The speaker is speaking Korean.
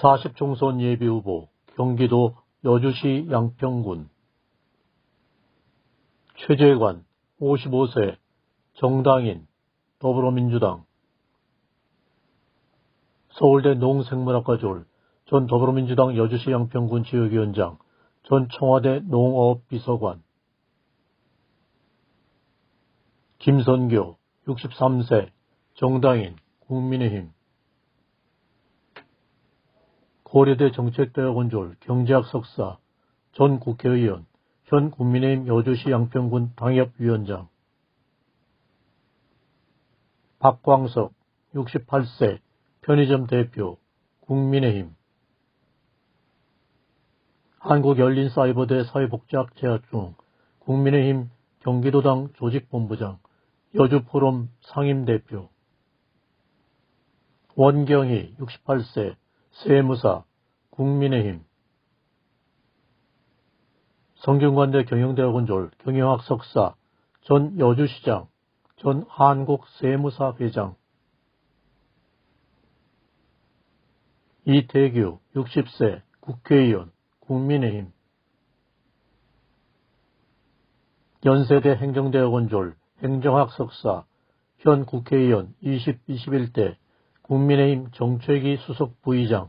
40 총선 예비 후보 경기도 여주시 양평군. 최재관 55세 정당인 더불어민주당. 서울대 농생물학과 졸 전 더불어민주당 여주시 양평군 지역위원장 전 청와대 농업 비서관. 김선교 63세 정당인 국민의힘 고려대 정책대학원 졸 경제학 석사 전 국회의원 현 국민의힘 여주시 양평군 당협위원장. 박광석 68세 편의점 대표 국민의힘. 한국열린사이버대 사회복지학 재학 중 국민의힘 경기도당 조직본부장 여주포럼 상임대표. 원경희 68세 세무사 국민의힘. 성균관대 경영대학원 졸 경영학 석사 전 여주시장 전 한국세무사 회장. 이태규 60세 국회의원 국민의힘. 연세대 행정대학원 졸 행정학 석사 현 국회의원 20, 21대 국민의힘 정책위 수석 부의장